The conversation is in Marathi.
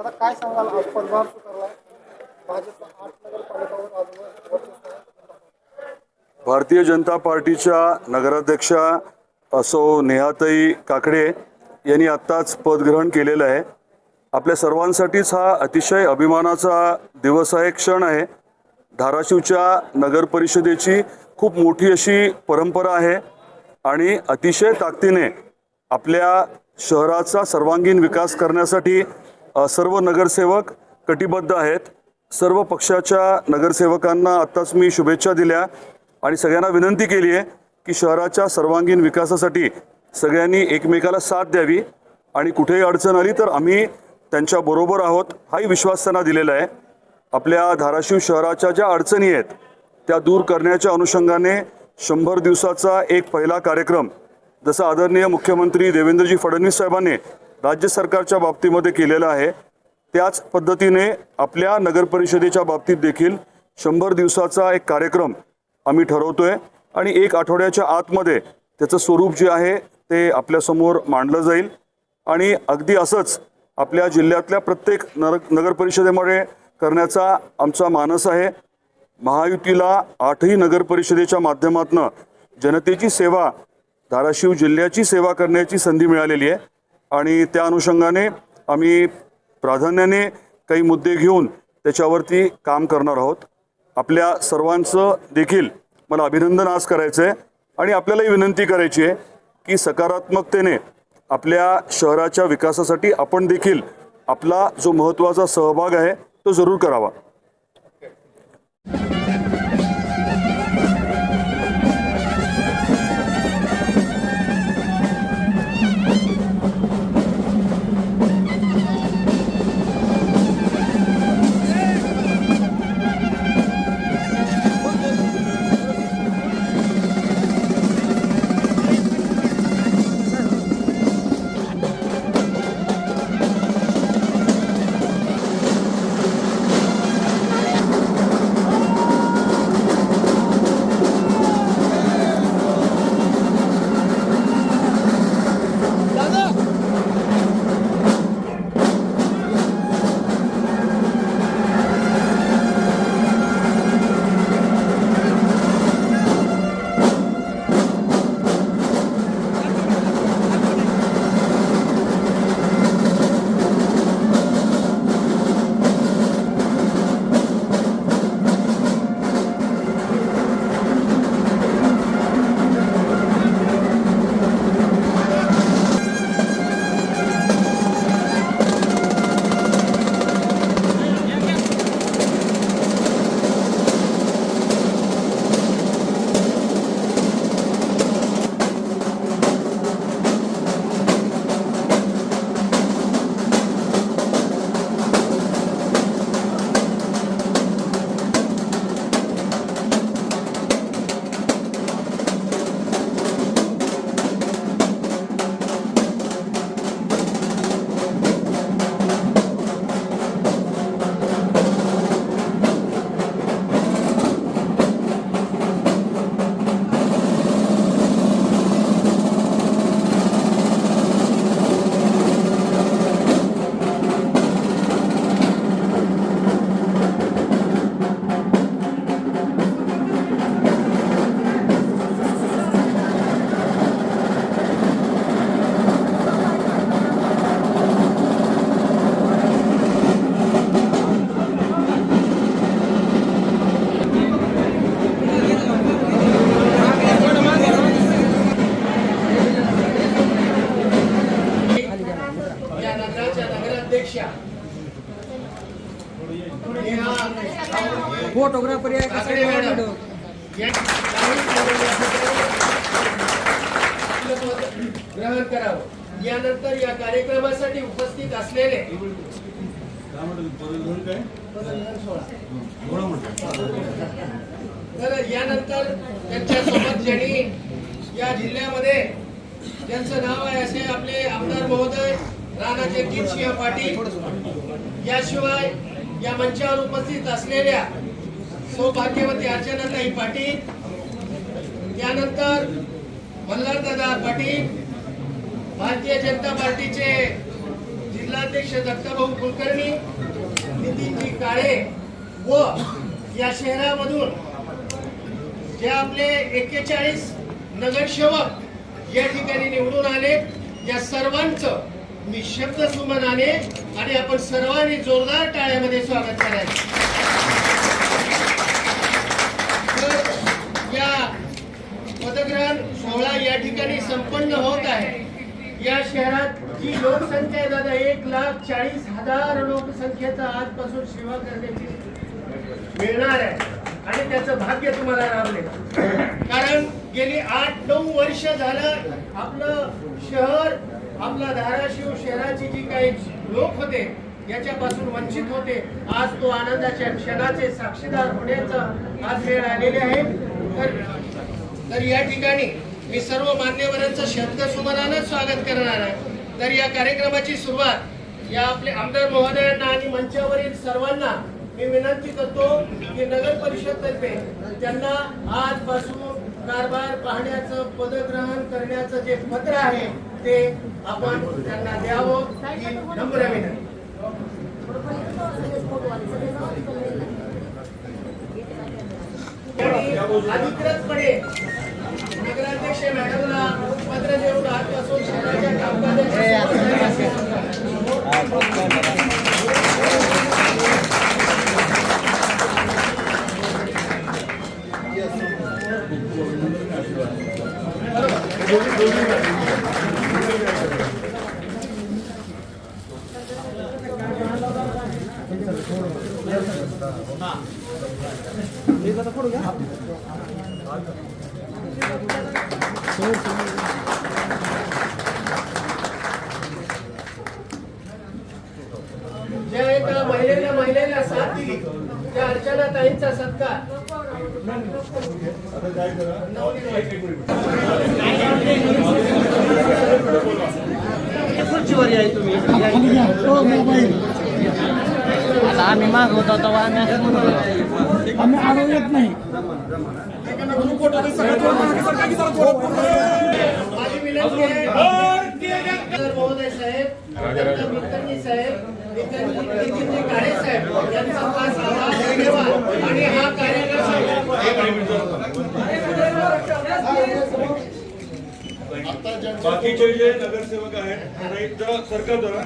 दादा काय सांगाल? आज पदभार स्वीकारलाय भाजपचा आठ नगरपालिकावर वर्चस्व आहे. भारतीय जनता पार्टीच्या नगराध्यक्षा असो नेहाताई काकडे यांनी आत्ताच पदग्रहण केलेलं आहे. आपल्या सर्वांसाठीच हा अतिशय अभिमानाचा दिवस आहे क्षण आहे. धाराशिवच्या नगर परिषदेची खूप मोठी अशी परंपरा आहे आणि अतिशय ताकदीने आपल्या शहराचा सर्वांगीण विकास करण्यासाठी सर्व नगरसेवक कटिबद्ध आहेत. सर्व पक्षाच्या नगरसेवकांना आत्ताच मी शुभेच्छा दिल्या आणि सगळ्यांना विनंती केली आहे की शहराच्या सर्वांगीण विकासासाठी सगळ्यांनी एकमेकाला साथ द्यावी आणि कुठेही अडचण आली तर आम्ही त्यांच्याबरोबर आहोत हाही विश्वास त्यांना दिलेला आहे. आपल्या धाराशिव शहराच्या ज्या अडचणी आहेत त्या दूर करण्याच्या अनुषंगाने शंभर दिवसाचा एक पहिला कार्यक्रम जसा आदरणीय मुख्यमंत्री देवेंद्रजी फडणवीस साहेबांनी राज्य सरकारच्या बाबतीमध्ये केलेलं आहे. त्याच पद्धतीने आपल्या नगर परिषदेच्या बाबतीत देखील शंभर दिवसाचा एक कार्यक्रम आम्ही ठरवतो आहे आणि एक आठवड्याच्या आतमध्ये त्याचं स्वरूप जे आहे ते आपल्यासमोर मांडलं जाईल. आणि अगदी असंच आपल्या जिल्ह्यातल्या प्रत्येक नर नगर परिषदेमध्ये करण्याचा आमचा मानस आहे. महायुतीला आठही नगर परिषदेच्या माध्यमातून जनतेची सेवा धाराशिव जिल्ह्याची सेवा करण्याची संधी मिळालेली आहे. आणि त्या अनुषंगाने आम्ही प्राधान्याने काही मुद्दे घेऊन त्याच्यावरती काम करणार आहोत. आपल्या सर्वांचं देखील मला अभिनंदन आज करायचं आहे आणि आपल्यालाही विनंती करायची आहे की सकारात्मकतेने आपल्या शहराच्या विकासासाठी आपण देखील आपला जो महत्त्वाचा सहभाग आहे तो जरूर करावा. ग्रहण करावं. यानंतर या कार्यक्रमासाठी उपस्थित असलेले तर यानंतर त्यांच्यासोबत ज्यांनी या जिल्ह्यामध्ये ज्यांचं नाव आहे असे आपले आमदार महोदय राणा जगजितसिंह पाटील याशिवाय या मंचावर उपस्थित असलेल्या सौभाग्यवती अर्चनाताई पाटील त्यानंतर मल्हारदादा पाटील भारतीय जनता पार्टीचे जिल्हाध्यक्ष दत्ताभाऊ कुलकर्णी नितीनजी काळे व या शहरामधून जे आपले एक्केचाळीस नगरसेवक या ठिकाणी निवडून आले. या सर्वांचं मी शब्द सुमनाने आणि आपण सर्वांनी जोरदार टाळ्यामध्ये स्वागत करायचं तर या पदग्रहण सोहळा या ठिकाणी संपन्न होत आहे. या शहरात जी लोकसंख्या आहे दादा एक लाख चाळीस हजार लोकसंख्येचा आजपासून सेवा करण्याची मिळणार आहे. आणि त्याचं भाग्य तुम्हाला लाभले कारण गेली आठ नऊ वर्ष झालं आपलं शहर आपला धाराशिव शहराची जी काही लोक होते याच्यापासून वंचित होते. आज तो आनंदाच्या क्षणाचे साक्षीदार होण्याचा आज वेळ आलेले आहे. तर तर या ठिकाणी मी सर्व मान्यवरांचं शब्दसुमनानं स्वागत करणार आहे. तर या कार्यक्रमाची सुरुवात या आपले आमदार महोदयांना आणि मंचावरील सर्वांना मी विनंती करतो की नगर परिषद तर्फे त्यांना आजपासून कारभार पाहण्याचं पदग्रहण करण्याचं जे पत्र आहे ते आपण त्यांना द्यावं. ही नम्र विनंती. अधिकृतपणे मॅडमला पत्र देऊन आजपासून शहराच्या कामकाजाची सुरुवात ज्या एका महिलेला महिलेला साथ दिली त्या अर्चना ताईंचा सत्कार. आता आम्ही मागवतो तेव्हा आम्ही आम्ही आढळून येत नाही। माझी विनंती आहे तर महोदय साहेब दत्ता कुलकर्णी साहेब नितीन- नितीनजी काळे साहेब यांचा खास आभार धन्यवाद आणि हा कार्यक्रम बाकीचे जे नगरसेवक आहेत जरा सरकार जरा